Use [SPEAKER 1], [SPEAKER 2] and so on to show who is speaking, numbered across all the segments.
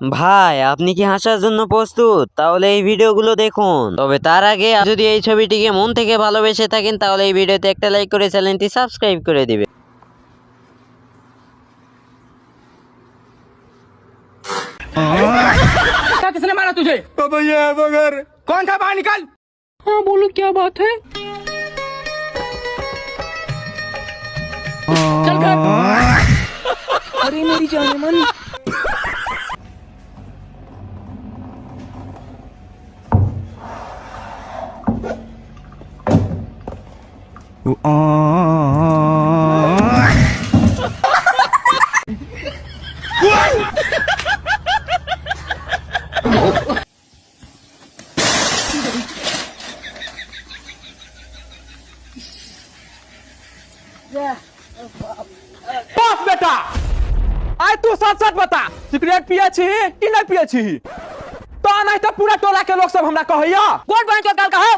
[SPEAKER 1] ভাই আপনি কি হাসার জন্য প্রস্তুত তাহলে এই ভিডিওগুলো দেখুন তবে তার আগে যদি এই ছবিটিকে মন থেকে ভালোবেসে থাকেন তাহলে এই ভিডিওতে একটা লাইক করে চ্যানেলটি সাবস্ক্রাইব করে দিবে
[SPEAKER 2] क्या किसने मारा तुझे
[SPEAKER 3] पापा ये है मगर
[SPEAKER 2] कौन था बाहर निकल हाँ बोलो क्या बात है चल घर अरे मेरी जान मन बस बेटा आय तू साथ साथ बता सिगरेट छी कि नहीं पिए छी नहीं तो पूरा टोला के लोग सब हमरा कहैया।
[SPEAKER 4] गोट बन चोकाल कहो?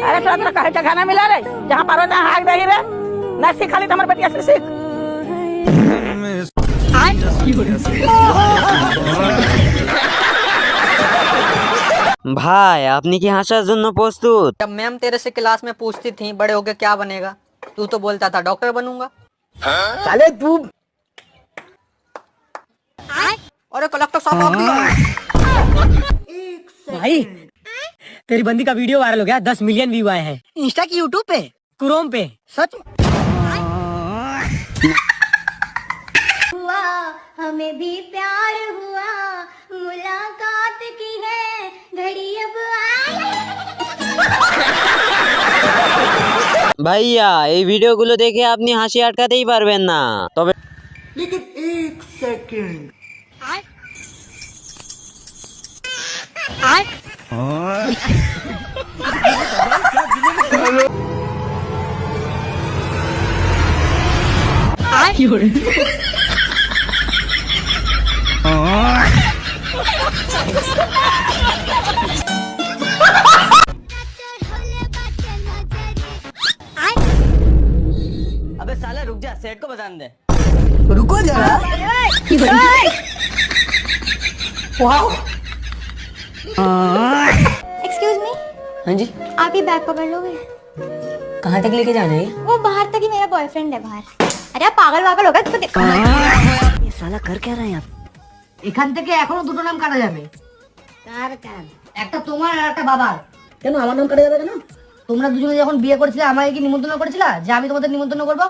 [SPEAKER 5] अरे थोड़ा थोड़ा कहे जगह ना मिला रे जहाँ पारो ना हाक दही रे। ना सीख खाली तुम्हारे बटिया से सीख।
[SPEAKER 1] भाई आपने की हाशा सुनना प्रस्तुत।
[SPEAKER 6] जब मैम तेरे से क्लास में पूछती थी बड़े होके क्या बनेगा? तू तो बोलता था डॉक्टर बनूँगा।
[SPEAKER 5] साले तू
[SPEAKER 6] अरे कलेक्टर साहब आप भी
[SPEAKER 5] भाई तेरी बंदी का वीडियो वायरल हो गया दस मिलियन व्यू आए हैं।
[SPEAKER 6] इंस्टा की यूट्यूब पे?
[SPEAKER 5] क्रोम पे।
[SPEAKER 6] सच?
[SPEAKER 4] हुआ हमें भी प्यार हुआ मुलाकात
[SPEAKER 1] ভাইয়া এই ভিডিওগুলো দেখে আপনি হাসি আটকাতেই পারবেন না। তবে
[SPEAKER 6] साला रुक जा सेट को बताने दे
[SPEAKER 5] रुको जरा
[SPEAKER 4] एक्सक्यूज मी
[SPEAKER 6] हाँ जी
[SPEAKER 4] आप ये बैग पकड़ लोगे
[SPEAKER 6] कहाँ तक लेके जाना है
[SPEAKER 4] वो बाहर तक ही मेरा बॉयफ्रेंड है बाहर अरे आप पागल वागल हो गए तो देखो
[SPEAKER 6] ये साला कर क्या रहा है आप
[SPEAKER 5] এখান থেকে এখনো দুটো নাম কাটা যাবে কার কার একটা তোমার আর একটা বাবার কেন আমার নাম কাটা যাবে কেন তোমরা দুজনে যখন বিয়ে করেছিলে আমাকে কি নিমন্ত্রণ করেছিলা? যে আমি তোমাদের নিমন্ত্রণ করব?